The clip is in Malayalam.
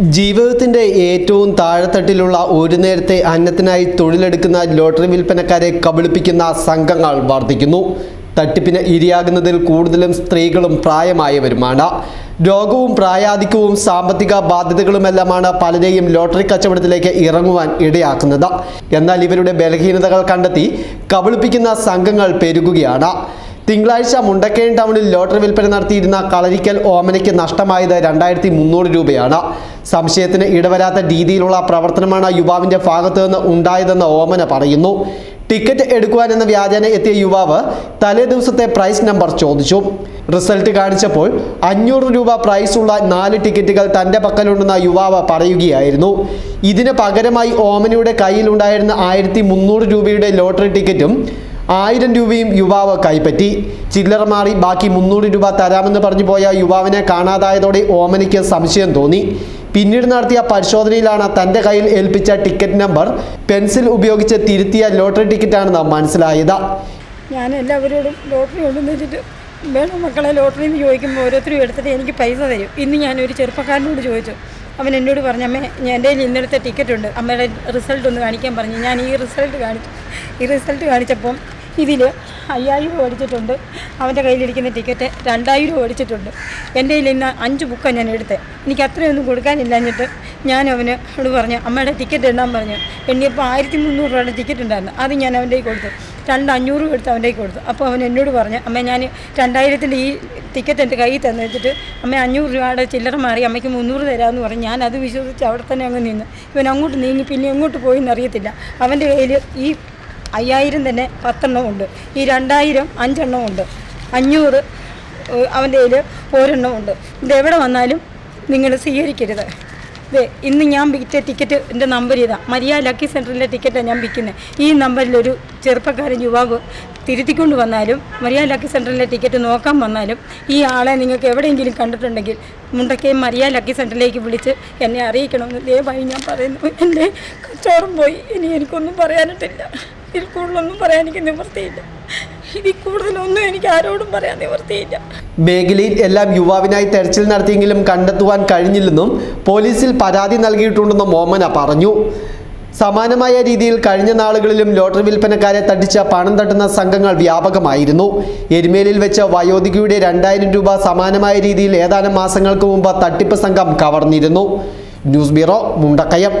ജീവിതത്തിന്റെ ഏറ്റവും താഴെത്തട്ടിലുള്ള ഒരു നേരത്തെ അന്നത്തിനായി തൊഴിലെടുക്കുന്ന ലോട്ടറി വിൽപ്പനക്കാരെ കബളിപ്പിക്കുന്ന സംഘങ്ങൾ വർദ്ധിക്കുന്നു. തട്ടിപ്പിന് ഇരയാകുന്നതിൽ കൂടുതലും സ്ത്രീകളും പ്രായമായവരുമാണ്. രോഗവും പ്രായാധിക്യവും സാമ്പത്തിക ബാധ്യതകളുമെല്ലാമാണ് പലരെയും ലോട്ടറി കച്ചവടത്തിലേക്ക് ഇറങ്ങുവാൻ ഇടയാക്കുന്നത്. എന്നാൽ ഇവരുടെ ബലഹീനതകൾ കണ്ടെത്തി കബളിപ്പിക്കുന്ന സംഘങ്ങൾ പെരുകുകയാണ്. തിങ്കളാഴ്ച മുണ്ടക്കയം ടൗണിൽ ലോട്ടറി വിൽപ്പന നടത്തിയിരുന്ന കളരിക്കൽ ഓമനയ്ക്ക് നഷ്ടമായത് രണ്ടായിരത്തി മുന്നൂറ് രൂപയാണ്. സംശയത്തിന് ഇടവരാത്ത രീതിയിലുള്ള പ്രവർത്തനമാണ് യുവാവിന്റെ ഭാഗത്തു നിന്ന് ഉണ്ടായതെന്ന് ഓമന പറയുന്നു. ടിക്കറ്റ് എടുക്കുവാൻ എന്ന വ്യാജന എത്തിയ യുവാവ് തലേ ദിവസത്തെ പ്രൈസ് നമ്പർ ചോദിച്ചു. റിസൾട്ട് കാണിച്ചപ്പോൾ അഞ്ഞൂറ് രൂപ പ്രൈസ് ഉള്ള നാല് ടിക്കറ്റുകൾ തന്റെ പക്കലുണ്ടെന്ന യുവാവ് പറയുകയായിരുന്നു. ഇതിന് പകരമായി ഓമനയുടെ കയ്യിലുണ്ടായിരുന്ന ആയിരത്തി മുന്നൂറ് രൂപയുടെ ലോട്ടറി ടിക്കറ്റും ആയിരം രൂപയും യുവാവ് കൈപ്പറ്റി. ചില്ലറ മാറി ബാക്കി മുന്നൂറ് രൂപ തരാമെന്ന് പറഞ്ഞു പോയ യുവാവിനെ കാണാതായതോടെ ഓമനയ്ക്ക് സംശയം തോന്നി. പിന്നീട് നടത്തിയ പരിശോധനയിലാണ് തന്റെ കയ്യിൽ ഏൽപ്പിച്ച ടിക്കറ്റ് നമ്പർ പെൻസിൽ ഉപയോഗിച്ച് തിരുത്തിയ ലോട്ടറി ടിക്കറ്റാണെന്ന് മനസ്സിലായത്. ഞാൻ എല്ലാവരോടും ലോട്ടറി ഉണ്ടെന്ന് വെച്ചിട്ട് വേണം മക്കളെ ലോട്ടറി എന്ന് ചോദിക്കുമ്പോൾ ഓരോരുത്തരും എടുത്തിട്ട് എനിക്ക് പൈസ തരും. ഇന്ന് ഞാൻ ഒരു ചെറുപ്പക്കാരനോട് ചോദിച്ചു. അവൻ എന്നോട് പറഞ്ഞു അമ്മേ എന്റെ കയ്യിൽ ഇന്നലത്തെ ടിക്കറ്റ് ഉണ്ട്. അമ്മയുടെ റിസൾട്ട് ഒന്ന് കാണിക്കാൻ പറഞ്ഞു. ഞാൻ ഈ റിസൾട്ട് കാണിച്ചു. ഈ റിസൾട്ട് കാണിച്ചപ്പം ഇതിൽ അയ്യായിരം രൂപ മേടിച്ചിട്ടുണ്ട് അവന്റെ കയ്യിലിരിക്കുന്ന ടിക്കറ്റ് രണ്ടായിരം രൂപ മേടിച്ചിട്ടുണ്ട് എന്റെ കയ്യിൽ ഇന്ന് അഞ്ച് ബുക്കാണ് ഞാൻ എടുത്തത് എനിക്ക് അത്രയൊന്നും കൊടുക്കാനില്ലാഞ്ഞിട്ട് ഞാൻ അവന് അവൾ പറഞ്ഞു അമ്മയുടെ ടിക്കറ്റ് എണ്ണാൻ പറഞ്ഞു. എണ്ണിയപ്പോൾ ആയിരത്തി മുന്നൂറ് രൂപയുടെ ടിക്കറ്റ് ഉണ്ടായിരുന്നു. അത് ഞാൻ അവന്റെ കയ്യിൽ കൊടുത്തു. രണ്ട് അഞ്ഞൂറ് രൂപ എടുത്ത് അവന്റെ കയ്യിൽ കൊടുത്തു. അപ്പോൾ അവൻ എന്നോട് പറഞ്ഞു അമ്മ ഞാൻ രണ്ടായിരത്തിന്റെ ഈ ടിക്കറ്റ് എന്റെ കയ്യിൽ തന്നു. വെച്ചിട്ട് അമ്മ അഞ്ഞൂറ് രൂപയുടെ ചില്ലറ മാറി അമ്മയ്ക്ക് മുന്നൂറ് തരാമെന്ന് പറഞ്ഞു ഞാൻ അത് വിശ്വസിച്ച് അവിടെ തന്നെ അങ്ങ് നിന്ന്. ഇവൻ അങ്ങോട്ട് നീങ്ങി പിന്നെ എങ്ങോട്ട് പോയി എന്നറിയത്തില്ല അവന്റെ കയ്യിൽ ഈ അയ്യായിരം തന്നെ പത്തെണ്ണം ഉണ്ട്. ഈ രണ്ടായിരം അഞ്ചെണ്ണം ഉണ്ട്. അഞ്ഞൂറ് അവന്റെ കയ്യിൽ ഒരെണ്ണം ഉണ്ട്. ഇത് എവിടെ വന്നാലും നിങ്ങൾ സ്വീകരിക്കരുത്. ദേ ഇന്ന് ഞാൻ വിറ്റ ടിക്കറ്റ് എന്റെ നമ്പർ ഇതാ. മരിയ ലക്കി സെന്ററിലെ ടിക്കറ്റാണ് ഞാൻ വിൽക്കുന്നത് ഈ നമ്പറിലൊരു ചെറുപ്പക്കാരൻ യുവാവ് തിരുത്തിക്കൊണ്ട് വന്നാലും മരിയ ലക്കി സെന്ററിലെ ടിക്കറ്റ് നോക്കാൻ വന്നാലും ഈ ആളെ നിങ്ങൾക്ക് എവിടെയെങ്കിലും കണ്ടിട്ടുണ്ടെങ്കിൽ മുണ്ടക്കയും മരിയ ലക്കി സെന്ററിലേക്ക് വിളിച്ച് എന്നെ അറിയിക്കണമെന്ന് ദയവായി ഞാൻ പറയുന്നു. എന്റെ കച്ചവടം പോയി. ഇനി എനിക്കൊന്നും പറയാനിട്ടില്ല. ഇതിൽ കൂടുതലൊന്നും പറയാൻ എനിക്ക് നിവൃത്തിയില്ല. ഇതിൽ കൂടുതലൊന്നും എനിക്ക് ആരോടും പറയാൻ നിവൃത്തിയില്ല. മേഖലയിൽ എല്ലാം യുവാവിനായി തെരച്ചിൽ നടത്തിയെങ്കിലും കണ്ടെത്തുവാൻ കഴിഞ്ഞില്ലെന്നും പോലീസിൽ പരാതി നൽകിയിട്ടുണ്ടെന്നും മോമന പറഞ്ഞു. സമാനമായ രീതിയിൽ കഴിഞ്ഞ നാളുകളിലും ലോട്ടറി വിൽപ്പനക്കാരെ തട്ടിച്ച പണം തട്ടുന്ന സംഘങ്ങൾ വ്യാപകമായിരുന്നു. എരുമേലിൽ വെച്ച വയോധികയുടെ രണ്ടായിരം രൂപ സമാനമായ രീതിയിൽ ഏതാനും മാസങ്ങൾക്ക് മുമ്പ് തട്ടിപ്പ് സംഘം കവർന്നിരുന്നു. News bureau Mundakayam.